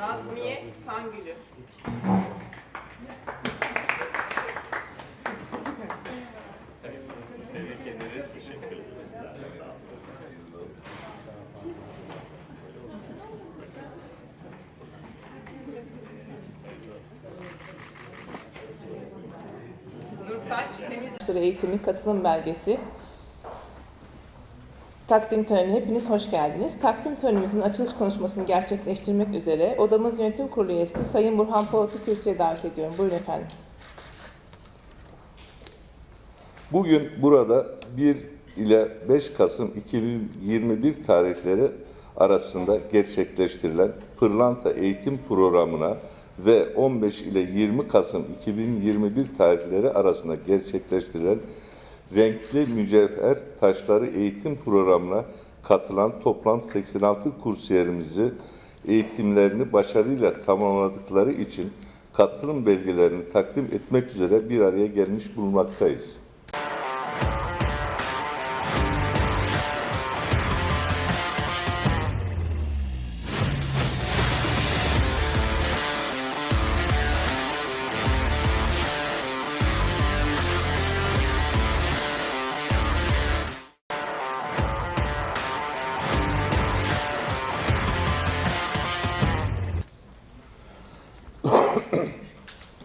Nazmiye Tangülü. Tebrik ederiz. Teşekkür ederiz. Nurtaç Temiz eğitimi katılım belgesi. Takdim törenine hepiniz hoş geldiniz. Takdim törenimizin açılış konuşmasını gerçekleştirmek üzere odamız yönetim kurulu üyesi Sayın Burhan Polat'ı kürsüye davet ediyorum. Buyurun efendim. Bugün burada 1 ile 5 Kasım 2021 tarihleri arasında gerçekleştirilen Pırlanta Eğitim Programı'na ve 15 ile 20 Kasım 2021 tarihleri arasında gerçekleştirilen Renkli Mücevher Taşları Eğitim Programı'na katılan toplam 86 kursiyerimizi eğitimlerini başarıyla tamamladıkları için katılım belgelerini takdim etmek üzere bir araya gelmiş bulunmaktayız.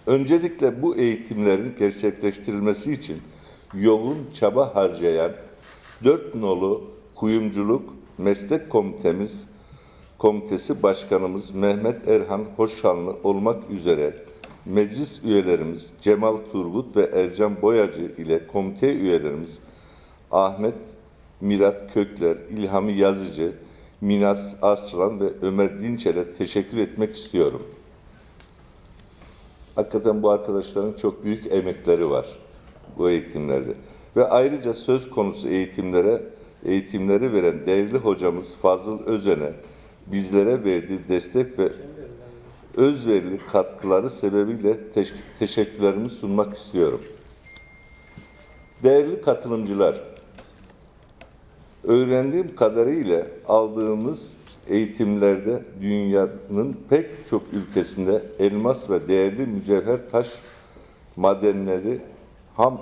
Öncelikle bu eğitimlerin gerçekleştirilmesi için yoğun çaba harcayan dört nolu kuyumculuk meslek komitemiz komitesi başkanımız Mehmet Erhan Hoşanlı olmak üzere meclis üyelerimiz Cemal Turgut ve Ercan Boyacı ile komite üyelerimiz Ahmet Mirat Kökler, İlhami Yazıcı, Minas Aslan ve Ömer Dinçel'e teşekkür etmek istiyorum. Hakikaten bu arkadaşların çok büyük emekleri var bu eğitimlerde. Ve ayrıca söz konusu eğitimlere eğitimleri veren değerli hocamız Fazıl Özen'e bizlere verdiği destek ve özverili katkıları sebebiyle teş- teşekkürlerimi sunmak istiyorum. Değerli katılımcılar, öğrendiğim kadarıyla aldığımız eğitimlerde dünyanın pek çok ülkesinde elmas ve değerli mücevher taş madenleri ham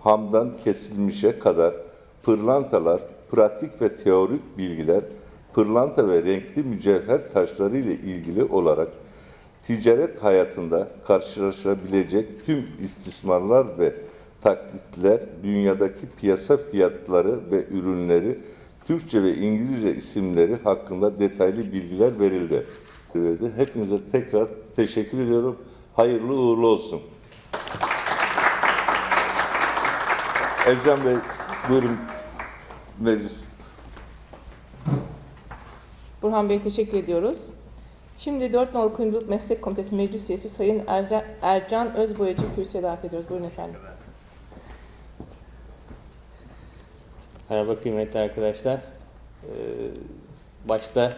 hamdan kesilmişe kadar pırlantalar, pratik ve teorik bilgiler, pırlanta ve renkli mücevher taşları ile ilgili olarak ticaret hayatında karşılaşabilecek tüm istismarlar ve taklitler, dünyadaki piyasa fiyatları ve ürünleri, Türkçe ve İngilizce isimleri hakkında detaylı bilgiler verildi. Hepinize tekrar teşekkür ediyorum. Hayırlı uğurlu olsun. Ercan Bey, buyurun meclis. Burhan Bey teşekkür ediyoruz. Şimdi 4 nolu kuyumculuk meslek komitesi meclis üyesi Sayın Ercan Özboyacı kürsüye davet ediyoruz. Buyurun efendim. Merhaba kıymetli arkadaşlar. Ee, Başta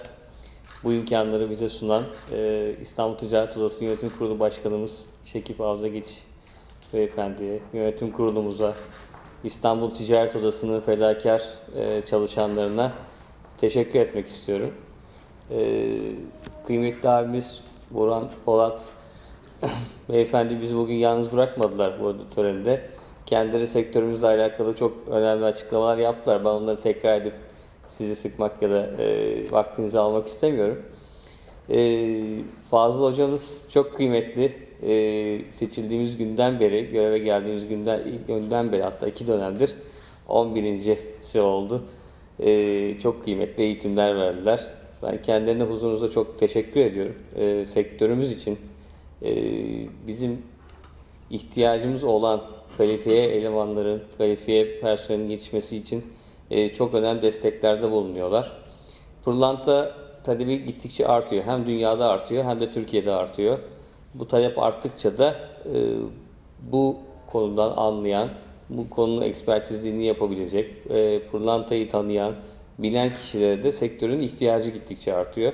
bu imkanları bize sunan e, İstanbul Ticaret Odası Yönetim Kurulu Başkanımız Şekip Avdageç Beyefendi'ye, yönetim kurulumuza, İstanbul Ticaret Odası'nın fedakar e, çalışanlarına teşekkür etmek istiyorum. Ee, Kıymetli abimiz Burhan Polat Beyefendi bizi bugün yalnız bırakmadılar bu töreninde. Kendileri sektörümüzle alakalı çok önemli açıklamalar yaptılar. Ben onları tekrar edip sizi sıkmak ya da e, vaktinizi almak istemiyorum. E, Fazıl hocamız çok kıymetli. E, seçildiğimiz günden beri, göreve geldiğimiz günden, günden beri hatta iki dönemdir 11.si oldu. E, çok kıymetli eğitimler verdiler. Ben kendilerine huzurunuzda çok teşekkür ediyorum. E, sektörümüz için e, bizim ihtiyacımız olan kalifiye elemanların, kalifiye personelin yetişmesi için e, çok önemli desteklerde bulunuyorlar. Pırlanta talebi gittikçe artıyor. Hem dünyada artıyor hem de Türkiye'de artıyor. Bu talep arttıkça da e, bu konudan anlayan, bu konunun ekspertizliğini yapabilecek, e, pırlantayı tanıyan, bilen kişilere de sektörün ihtiyacı gittikçe artıyor.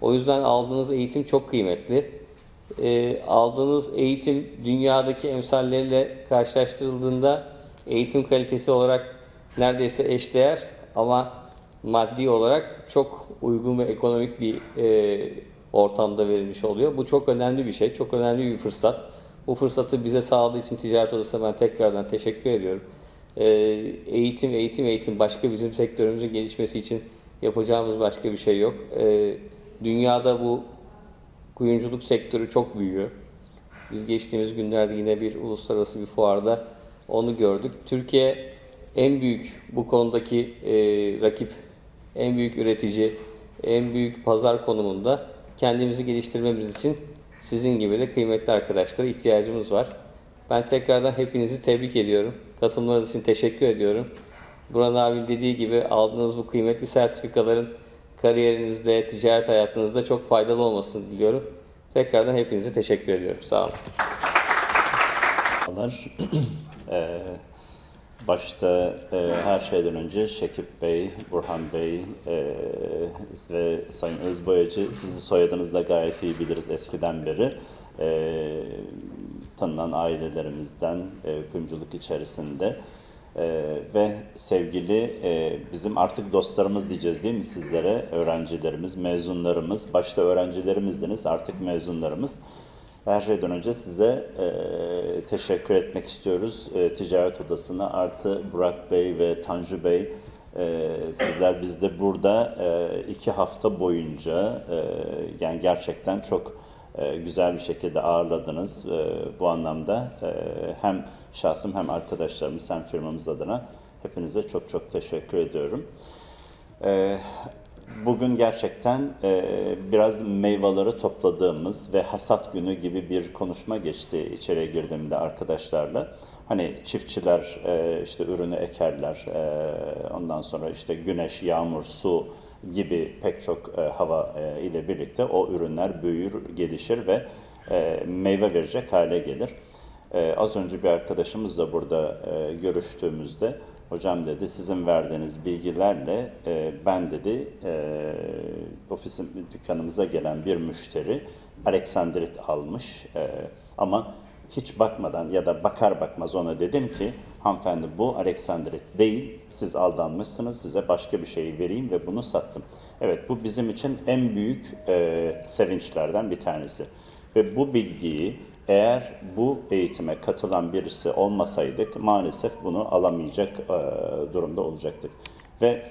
O yüzden aldığınız eğitim çok kıymetli e, aldığınız eğitim dünyadaki emsalleriyle karşılaştırıldığında eğitim kalitesi olarak neredeyse eşdeğer ama maddi olarak çok uygun ve ekonomik bir e, ortamda verilmiş oluyor. Bu çok önemli bir şey, çok önemli bir fırsat. Bu fırsatı bize sağladığı için Ticaret Odası'na ben tekrardan teşekkür ediyorum. Ee, eğitim, eğitim, eğitim. Başka bizim sektörümüzün gelişmesi için yapacağımız başka bir şey yok. Ee, dünyada bu kuyumculuk sektörü çok büyüyor. Biz geçtiğimiz günlerde yine bir uluslararası bir fuarda onu gördük. Türkiye en büyük bu konudaki e, rakip, en büyük üretici, en büyük pazar konumunda kendimizi geliştirmemiz için sizin gibi de kıymetli arkadaşlara ihtiyacımız var. Ben tekrardan hepinizi tebrik ediyorum. Katılımlarınız için teşekkür ediyorum. Buran abi dediği gibi aldığınız bu kıymetli sertifikaların kariyerinizde, ticaret hayatınızda çok faydalı olmasını diliyorum. Tekrardan hepinize teşekkür ediyorum. Sağ olun. Ee, Başta e, her şeyden önce Şekip Bey, Burhan Bey e, ve Sayın Özboyacı sizi soyadınızda gayet iyi biliriz eskiden beri. E, tanınan ailelerimizden e, kuyumculuk içerisinde. E, ve sevgili e, bizim artık dostlarımız diyeceğiz değil mi sizlere? Öğrencilerimiz, mezunlarımız, başta öğrencilerimizdiniz artık mezunlarımız. Her şeyden önce size e, teşekkür etmek istiyoruz. E, Ticaret Odası'na artı Burak Bey ve Tanju Bey e, sizler bizde burada e, iki hafta boyunca e, yani gerçekten çok e, güzel bir şekilde ağırladınız. E, bu anlamda e, hem şahsım hem arkadaşlarımız hem firmamız adına hepinize çok çok teşekkür ediyorum. E, Bugün gerçekten e, biraz meyveleri topladığımız ve hasat günü gibi bir konuşma geçti içeriye girdiğimde arkadaşlarla. Hani çiftçiler e, işte ürünü ekerler, e, ondan sonra işte güneş, yağmur, su gibi pek çok e, hava e, ile birlikte o ürünler büyür, gelişir ve e, meyve verecek hale gelir. E, az önce bir arkadaşımızla burada e, görüştüğümüzde hocam dedi sizin verdiğiniz bilgilerle e, ben dedi e, ofisim dükkanımıza gelen bir müşteri Aleksandrit almış E, ama hiç bakmadan ya da bakar bakmaz ona dedim ki hanımefendi bu Aleksandrit değil siz aldanmışsınız size başka bir şey vereyim ve bunu sattım. Evet bu bizim için en büyük e, sevinçlerden bir tanesi ve bu bilgiyi eğer bu eğitime katılan birisi olmasaydık maalesef bunu alamayacak e, durumda olacaktık. Ve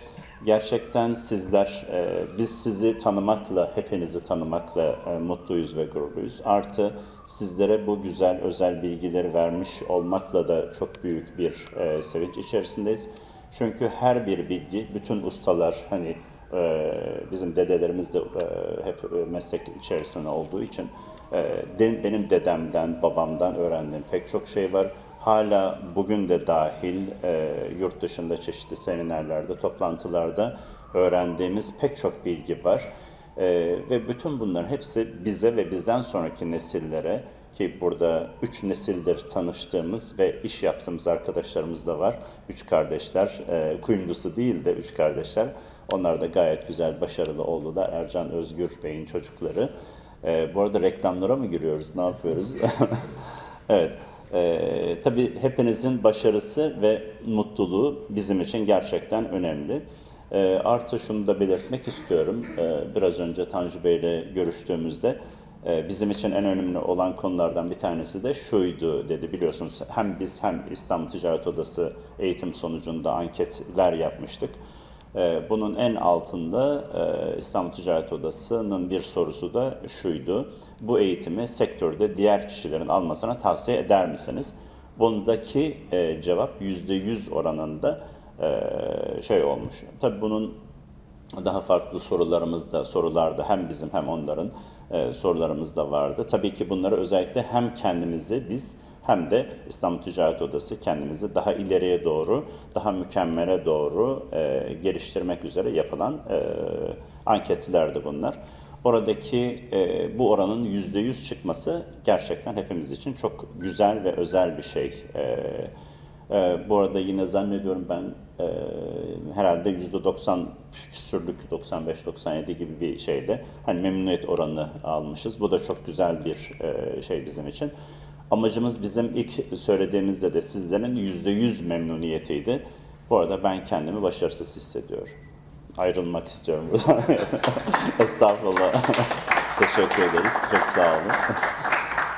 gerçekten sizler, e, biz sizi tanımakla, hepinizi tanımakla e, mutluyuz ve gururluyuz. Artı sizlere bu güzel özel bilgileri vermiş olmakla da çok büyük bir e, sevinç içerisindeyiz. Çünkü her bir bilgi, bütün ustalar hani e, bizim dedelerimiz de e, hep e, meslek içerisinde olduğu için e, de- benim dedemden, babamdan öğrendiğim pek çok şey var. Hala bugün de dahil e, yurt dışında çeşitli seminerlerde, toplantılarda öğrendiğimiz pek çok bilgi var. E, ve bütün bunların hepsi bize ve bizden sonraki nesillere ki burada üç nesildir tanıştığımız ve iş yaptığımız arkadaşlarımız da var. Üç kardeşler, e, kuyumcusu değil de üç kardeşler. Onlar da gayet güzel, başarılı oldular. Ercan Özgür Bey'in çocukları. E, bu arada reklamlara mı giriyoruz, ne yapıyoruz? evet. E, tabii hepinizin başarısı ve mutluluğu bizim için gerçekten önemli. E, artı şunu da belirtmek istiyorum. E, biraz önce Tanju Bey ile görüştüğümüzde e, bizim için en önemli olan konulardan bir tanesi de şuydu dedi biliyorsunuz. Hem biz hem İstanbul Ticaret Odası eğitim sonucunda anketler yapmıştık. E, Bunun en altında e, İstanbul Ticaret Odası'nın bir sorusu da şuydu. Bu eğitimi sektörde diğer kişilerin almasına tavsiye eder misiniz? Bundaki e, cevap %100 oranında e, şey olmuş. Tabii bunun daha farklı sorularımız da sorularda hem bizim hem onların sorularımız da vardı. Tabii ki bunları özellikle hem kendimizi biz hem de İstanbul Ticaret Odası kendimizi daha ileriye doğru, daha mükemmele doğru e, geliştirmek üzere yapılan e, anketlerdi bunlar. Oradaki e, bu oranın yüzde yüz çıkması gerçekten hepimiz için çok güzel ve özel bir şey. E, e, bu arada yine zannediyorum ben e, herhalde yüzde 90 küsürlük 95-97 gibi bir şeyde hani memnuniyet oranı almışız. Bu da çok güzel bir e, şey bizim için. Amacımız bizim ilk söylediğimizde de sizlerin yüzde yüz memnuniyetiydi. Bu arada ben kendimi başarısız hissediyorum. Ayrılmak istiyorum buradan. Estağfurullah. Teşekkür ederiz. Çok sağ olun.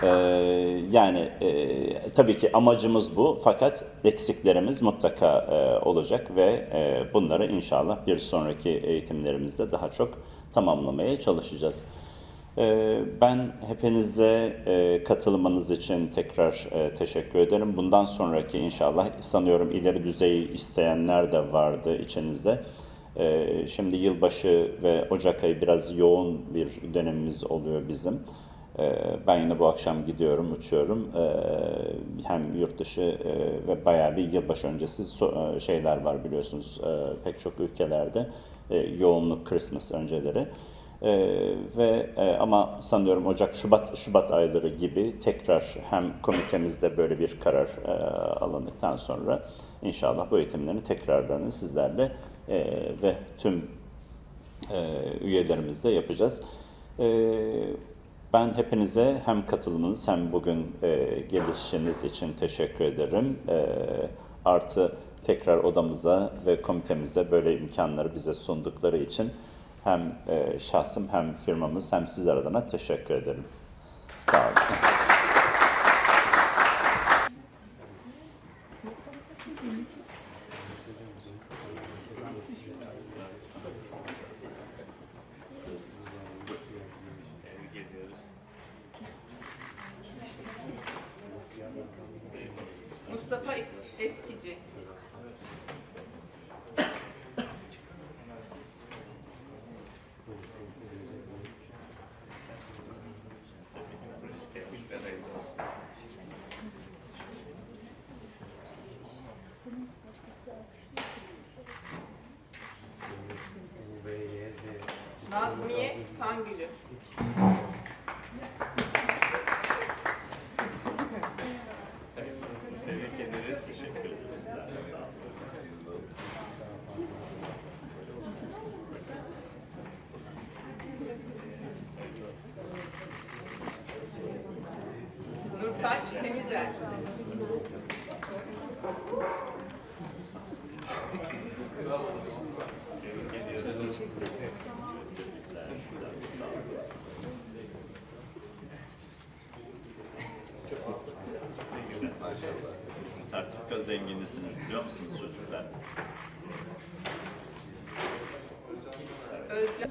Ee, yani e, tabii ki amacımız bu fakat eksiklerimiz mutlaka e, olacak ve e, bunları inşallah bir sonraki eğitimlerimizde daha çok tamamlamaya çalışacağız. Ee, Ben hepinize e, katılmanız için tekrar e, teşekkür ederim. Bundan sonraki inşallah sanıyorum ileri düzeyi isteyenler de vardı içinizde. Ee, Şimdi yılbaşı ve Ocak ayı biraz yoğun bir dönemimiz oluyor bizim. Ee, Ben yine bu akşam gidiyorum, uçuyorum. Hem yurt dışı e, ve bayağı bir yılbaşı öncesi şeyler var biliyorsunuz pek çok ülkelerde yoğunluk Christmas önceleri. Ee, ve e, ama sanıyorum Ocak Şubat Şubat ayları gibi tekrar hem komitemizde böyle bir karar e, alındıktan sonra inşallah bu eğitimlerin tekrarlarını sizlerle e, ve tüm e, üyelerimizle yapacağız. E, ben hepinize hem katılımınız hem bugün e, gelişiniz için teşekkür ederim. E, artı tekrar odamıza ve komitemize böyle imkanları bize sundukları için hem e, şahsım hem firmamız hem sizler adına teşekkür ederim.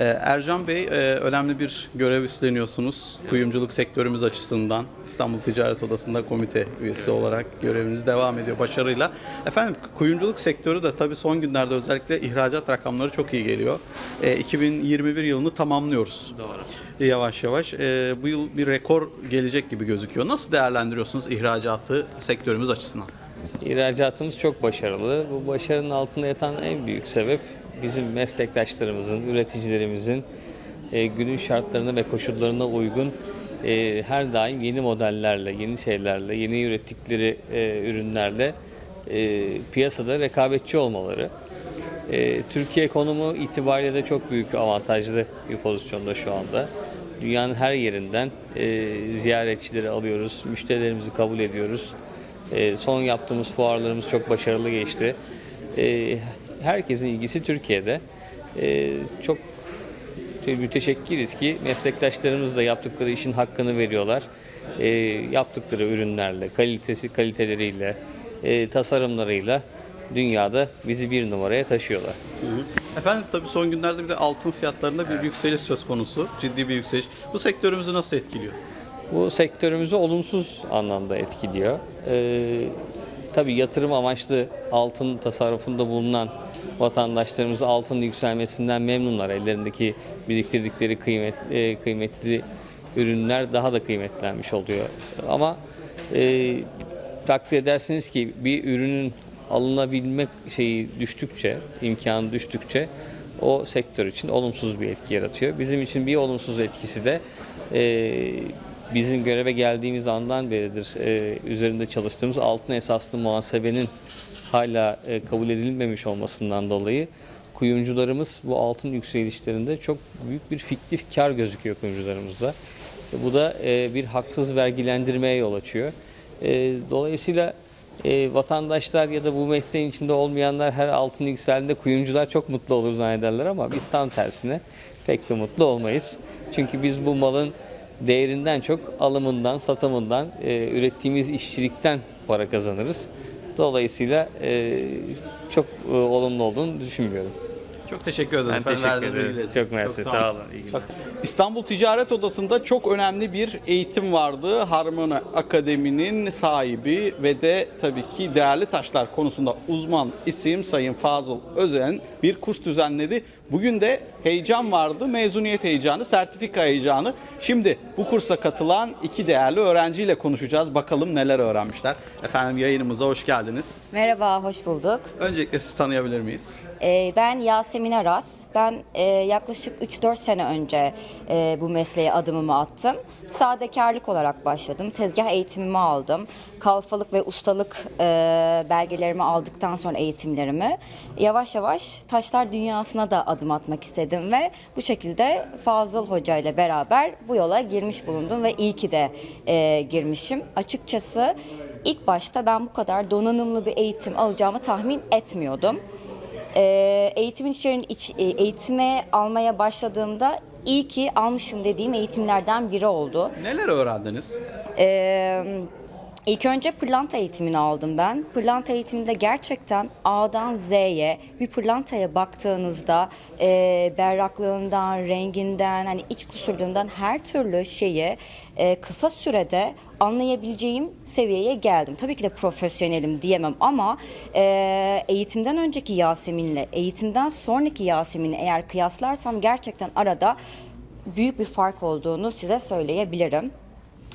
Ercan Bey, e, önemli bir görev üstleniyorsunuz. Kuyumculuk sektörümüz açısından İstanbul Ticaret Odası'nda komite üyesi olarak göreviniz devam ediyor başarıyla. Efendim kuyumculuk sektörü de tabii son günlerde özellikle ihracat rakamları çok iyi geliyor. E, 2021 yılını tamamlıyoruz. Doğru. Yavaş yavaş. E, bu yıl bir rekor gelecek gibi gözüküyor. Nasıl değerlendiriyorsunuz ihracatı sektörümüz açısından? İhracatımız çok başarılı. Bu başarının altında yatan en büyük sebep bizim meslektaşlarımızın, üreticilerimizin e, günün şartlarına ve koşullarına uygun e, her daim yeni modellerle, yeni şeylerle, yeni ürettikleri e, ürünlerle e, piyasada rekabetçi olmaları. E, Türkiye konumu itibariyle de çok büyük avantajlı bir pozisyonda şu anda. Dünyanın her yerinden e, ziyaretçileri alıyoruz, müşterilerimizi kabul ediyoruz. E, son yaptığımız fuarlarımız çok başarılı geçti. E, herkesin ilgisi Türkiye'de. E, çok müteşekkiriz ki meslektaşlarımız da yaptıkları işin hakkını veriyorlar. E, yaptıkları ürünlerle, kalitesi kaliteleriyle, e, tasarımlarıyla dünyada bizi bir numaraya taşıyorlar. Efendim tabii son günlerde bir de altın fiyatlarında bir yükseliş söz konusu. Ciddi bir yükseliş. Bu sektörümüzü nasıl etkiliyor? Bu sektörümüzü olumsuz anlamda etkiliyor. Ee, tabii yatırım amaçlı altın tasarrufunda bulunan vatandaşlarımız altın yükselmesinden memnunlar. Ellerindeki biriktirdikleri kıymet, e, kıymetli ürünler daha da kıymetlenmiş oluyor. Ama e, takdir edersiniz ki bir ürünün alınabilme şeyi düştükçe, imkanı düştükçe o sektör için olumsuz bir etki yaratıyor. Bizim için bir olumsuz etkisi de e, bizim göreve geldiğimiz andan beridir e, üzerinde çalıştığımız altın esaslı muhasebenin hala e, kabul edilmemiş olmasından dolayı kuyumcularımız bu altın yükselişlerinde çok büyük bir fiktif kar gözüküyor kuyumcularımızda. E, bu da e, bir haksız vergilendirmeye yol açıyor. E, dolayısıyla e, vatandaşlar ya da bu mesleğin içinde olmayanlar her altın yükseldiğinde kuyumcular çok mutlu olur zannederler ama biz tam tersine pek de mutlu olmayız. Çünkü biz bu malın değerinden çok alımından, satımından, e, ürettiğimiz işçilikten para kazanırız. Dolayısıyla e, çok e, olumlu olduğunu düşünmüyorum. Çok teşekkür ederim. Ben efendim teşekkür verdiğiniz ederim. bilgiler için. Çok mersi. sağ olun. İyi günler. İstanbul Ticaret Odası'nda çok önemli bir eğitim vardı. Harmoni Akademi'nin sahibi ve de tabii ki değerli taşlar konusunda uzman isim Sayın Fazıl Özen bir kurs düzenledi. Bugün de heyecan vardı. Mezuniyet heyecanı, sertifika heyecanı. Şimdi bu kursa katılan iki değerli öğrenciyle konuşacağız. Bakalım neler öğrenmişler. Efendim yayınımıza hoş geldiniz. Merhaba, hoş bulduk. Öncelikle sizi tanıyabilir miyiz? Ee, ben Yasemin Aras. Ben e, yaklaşık 3-4 sene önce e, bu mesleğe adımımı attım. Sadekarlık olarak başladım. Tezgah eğitimimi aldım. Kalfalık ve ustalık e, belgelerimi aldıktan sonra eğitimlerimi yavaş yavaş taşlar dünyasına da adım atmak istedim ve bu şekilde Fazıl Hoca ile beraber bu yola girmiş bulundum ve iyi ki de e, girmişim. Açıkçası ilk başta ben bu kadar donanımlı bir eğitim alacağımı tahmin etmiyordum. Ee, eğitimin içerin iç, e, eğitime almaya başladığımda iyi ki almışım dediğim eğitimlerden biri oldu. Neler öğrendiniz? Ee, ilk önce pırlanta eğitimini aldım ben. Pırlanta eğitiminde gerçekten A'dan Z'ye bir pırlantaya baktığınızda e, berraklığından, renginden, hani iç kusurluğundan her türlü şeyi e, kısa sürede anlayabileceğim seviyeye geldim. Tabii ki de profesyonelim diyemem ama e, eğitimden önceki Yasemin'le eğitimden sonraki Yasemin'i eğer kıyaslarsam gerçekten arada büyük bir fark olduğunu size söyleyebilirim.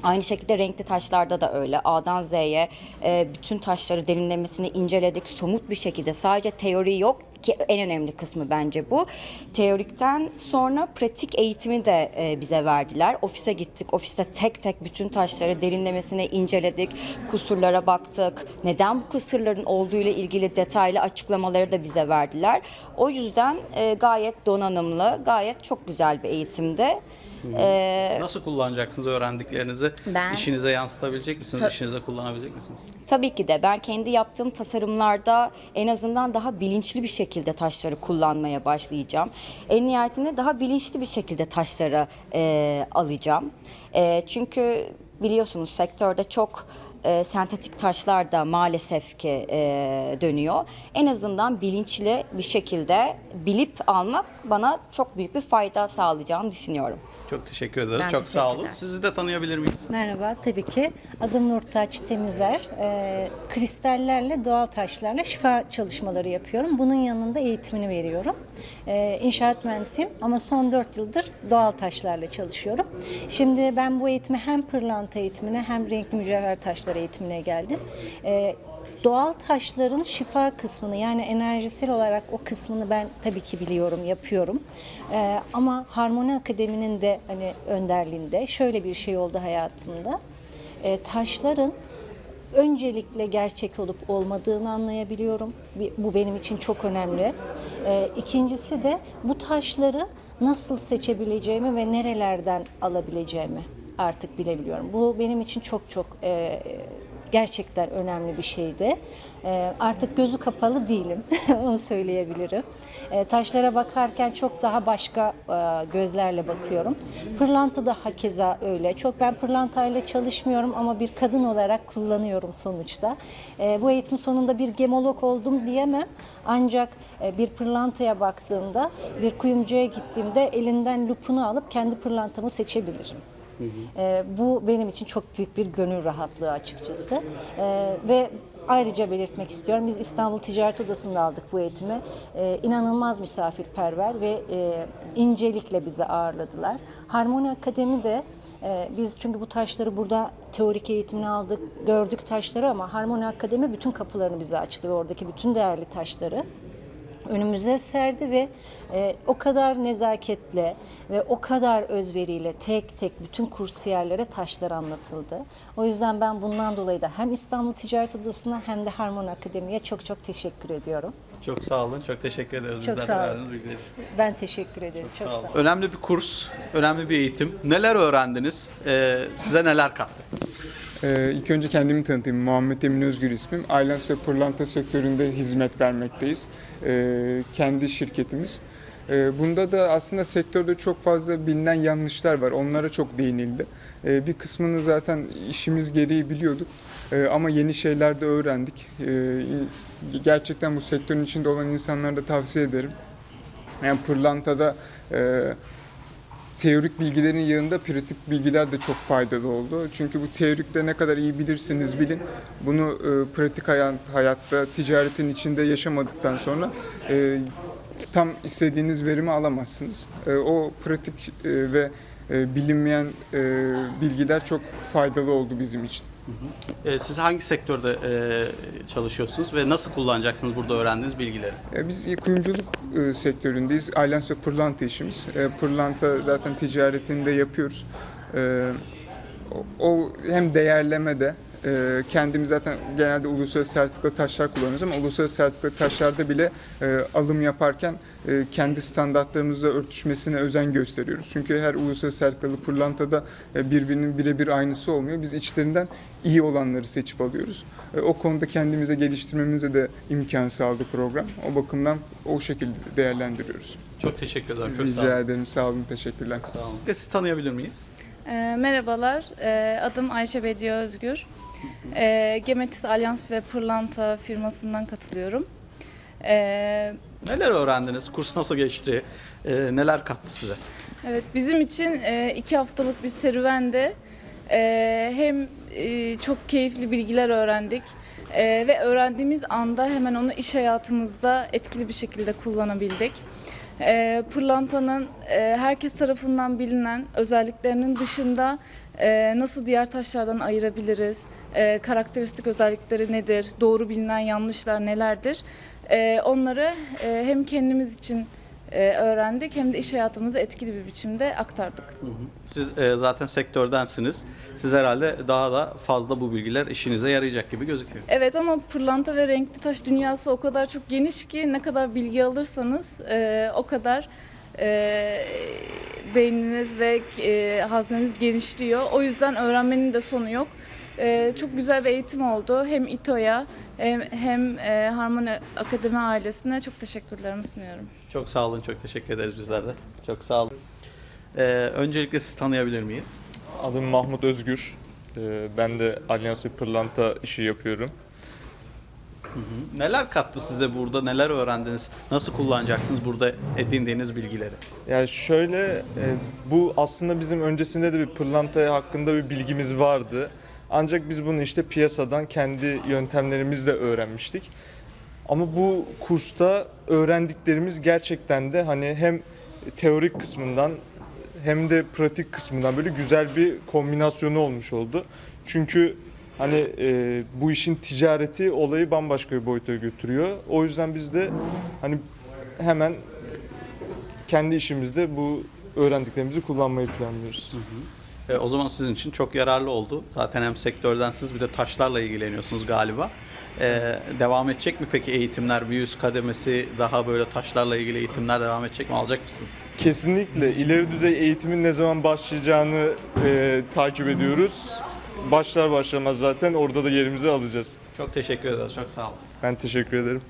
Aynı şekilde renkli taşlarda da öyle. A'dan Z'ye e, bütün taşları derinlemesine inceledik. Somut bir şekilde sadece teori yok ki en önemli kısmı bence bu. Teorikten sonra pratik eğitimi de e, bize verdiler. Ofise gittik. Ofiste tek tek bütün taşları derinlemesine inceledik. Kusurlara baktık. Neden bu kusurların olduğu ile ilgili detaylı açıklamaları da bize verdiler. O yüzden e, gayet donanımlı, gayet çok güzel bir eğitimdi. E, Nasıl kullanacaksınız öğrendiklerinizi? Ben- İşinize yansıtabilecek misiniz? Ta- İşinize kullanabilecek misiniz? Tabii ki de ben kendi yaptığım tasarımlarda en azından daha bilinçli bir şekilde taşları kullanmaya başlayacağım. En nihayetinde daha bilinçli bir şekilde taşları e, alacağım. E, çünkü biliyorsunuz sektörde çok e, sentetik taşlar da maalesef ki e, dönüyor. En azından bilinçli bir şekilde bilip almak bana çok büyük bir fayda sağlayacağını düşünüyorum. Çok teşekkür ederiz. Ben Çok sağ olun. teşekkürler. Sizi de tanıyabilir miyiz? Merhaba, tabii ki. Adım Nurtaç Temizer. Ee, kristallerle, doğal taşlarla şifa çalışmaları yapıyorum. Bunun yanında eğitimini veriyorum. Ee, inşaat mühendisiyim ama son 4 yıldır doğal taşlarla çalışıyorum. Şimdi ben bu eğitime hem pırlanta eğitimine hem renkli mücevher taşları eğitimine geldim. Ee, Doğal taşların şifa kısmını yani enerjisel olarak o kısmını ben tabii ki biliyorum, yapıyorum. Ee, ama Harmoni Akademi'nin de hani önderliğinde şöyle bir şey oldu hayatımda. Ee, taşların öncelikle gerçek olup olmadığını anlayabiliyorum. Bu benim için çok önemli. Ee, ikincisi de bu taşları nasıl seçebileceğimi ve nerelerden alabileceğimi artık bilebiliyorum. Bu benim için çok çok e, gerçekten önemli bir şeydi. Ee, artık gözü kapalı değilim, onu söyleyebilirim. Ee, taşlara bakarken çok daha başka e, gözlerle bakıyorum. Pırlanta da hakeza öyle. Çok ben pırlantayla çalışmıyorum ama bir kadın olarak kullanıyorum sonuçta. Ee, bu eğitim sonunda bir gemolog oldum diyemem. Ancak e, bir pırlantaya baktığımda, bir kuyumcuya gittiğimde elinden lupunu alıp kendi pırlantamı seçebilirim. Ee, bu benim için çok büyük bir gönül rahatlığı açıkçası. Ee, ve ayrıca belirtmek istiyorum. Biz İstanbul Ticaret Odası'nda aldık bu eğitimi. Ee, inanılmaz misafirperver ve e, incelikle bizi ağırladılar. Harmoni Akademi de e, biz çünkü bu taşları burada teorik eğitimini aldık, gördük taşları ama Harmoni Akademi bütün kapılarını bize açtı ve oradaki bütün değerli taşları önümüze serdi ve e, o kadar nezaketle ve o kadar özveriyle tek tek bütün kursiyerlere taşlar anlatıldı. O yüzden ben bundan dolayı da hem İstanbul Ticaret Odası'na hem de Harmon Akademi'ye çok çok teşekkür ediyorum. Çok sağ olun. Çok teşekkür ederiz. Çok bizler de sağ olun. bilgiler. Ben teşekkür ederim. Çok, sağ olun. Önemli bir kurs, önemli bir eğitim. Neler öğrendiniz? Ee, size neler kattı? Ee, ilk önce kendimi tanıtayım. Muhammed Emin Özgür ismim. Aylans ve pırlanta sektöründe hizmet vermekteyiz. Ee, kendi şirketimiz. E, bunda da aslında sektörde çok fazla bilinen yanlışlar var. Onlara çok değinildi. E, bir kısmını zaten işimiz gereği biliyorduk. E, ama yeni şeyler de öğrendik. E, gerçekten bu sektörün içinde olan insanlara da tavsiye ederim. Yani pırlantada e, teorik bilgilerin yanında pratik bilgiler de çok faydalı oldu. Çünkü bu teorikte ne kadar iyi bilirsiniz bilin, bunu e, pratik hayat, hayatta, ticaretin içinde yaşamadıktan sonra e, tam istediğiniz verimi alamazsınız. E, o pratik e, ve e, bilinmeyen e, bilgiler çok faydalı oldu bizim için. E, siz hangi sektörde e, çalışıyorsunuz ve nasıl kullanacaksınız burada öğrendiğiniz bilgileri? E, Biz kuyumculuk sektöründeyiz. Aylans ve pırlanta işimiz. E, Pırlanta zaten ticaretinde yapıyoruz. E, o- O hem değerlemede e, kendimiz zaten genelde uluslararası sertifikalı taşlar kullanıyoruz ama uluslararası sertifikalı taşlarda bile e, alım yaparken e, kendi standartlarımızla örtüşmesine özen gösteriyoruz. Çünkü her uluslararası sertifikalı pırlantada e, birbirinin birebir aynısı olmuyor. Biz içlerinden iyi olanları seçip alıyoruz. E, O konuda kendimize geliştirmemize de imkan sağladı program. O bakımdan o şekilde değerlendiriyoruz. Çok teşekkür ederim. Çok sağ olun. Rica ederim. Sağ olun. Teşekkürler. Sağ olun. De sizi tanıyabilir miyiz? E, merhabalar, e, adım Ayşe Bediye Özgür. E, Gemetis Alyans ve Pırlanta firmasından katılıyorum. E, Neler öğrendiniz? Kurs nasıl geçti? E, neler kattı size? evet, bizim için e, iki haftalık bir serüvende e, hem e, çok keyifli bilgiler öğrendik e, ve öğrendiğimiz anda hemen onu iş hayatımızda etkili bir şekilde kullanabildik. E, pırlantanın e, herkes tarafından bilinen özelliklerinin dışında e, nasıl diğer taşlardan ayırabiliriz, e, karakteristik özellikleri nedir, doğru bilinen yanlışlar nelerdir, e, onları e, hem kendimiz için e, öğrendik hem de iş hayatımıza etkili bir biçimde aktardık. Siz e, zaten sektördensiniz. Siz herhalde daha da fazla bu bilgiler işinize yarayacak gibi gözüküyor. Evet ama pırlanta ve renkli taş dünyası o kadar çok geniş ki ne kadar bilgi alırsanız e, o kadar e, beyniniz ve e, hazneniz genişliyor. O yüzden öğrenmenin de sonu yok. E, çok güzel bir eğitim oldu. Hem İTO'ya hem, hem e, Harmoni Akademi ailesine çok teşekkürlerimi sunuyorum. Çok sağ olun. Çok teşekkür ederiz bizler de. Çok sağ olun. E, öncelikle sizi tanıyabilir miyiz? Adım Mahmut Özgür. Ee, Ben de Alyans ve Pırlanta işi yapıyorum. Neler kattı size burada? Neler öğrendiniz? Nasıl kullanacaksınız burada edindiğiniz bilgileri? Yani şöyle, e, bu aslında bizim öncesinde de bir pırlanta hakkında bir bilgimiz vardı. Ancak biz bunu işte piyasadan kendi yöntemlerimizle öğrenmiştik. Ama bu kursta öğrendiklerimiz gerçekten de hani hem teorik kısmından hem de pratik kısmından böyle güzel bir kombinasyonu olmuş oldu. Çünkü hani e, bu işin ticareti olayı bambaşka bir boyuta götürüyor. O yüzden biz de hani hemen kendi işimizde bu öğrendiklerimizi kullanmayı planlıyoruz. E, o zaman sizin için çok yararlı oldu. Zaten hem sektördensiniz bir de taşlarla ilgileniyorsunuz galiba. E, devam edecek mi peki eğitimler? Bir üst kademesi daha böyle taşlarla ilgili eğitimler devam edecek mi? Alacak mısınız? Kesinlikle ileri düzey eğitimin ne zaman başlayacağını e, takip ediyoruz. Başlar başlamaz zaten orada da yerimizi alacağız. Çok teşekkür ederiz. Çok sağ olun. Ben teşekkür ederim.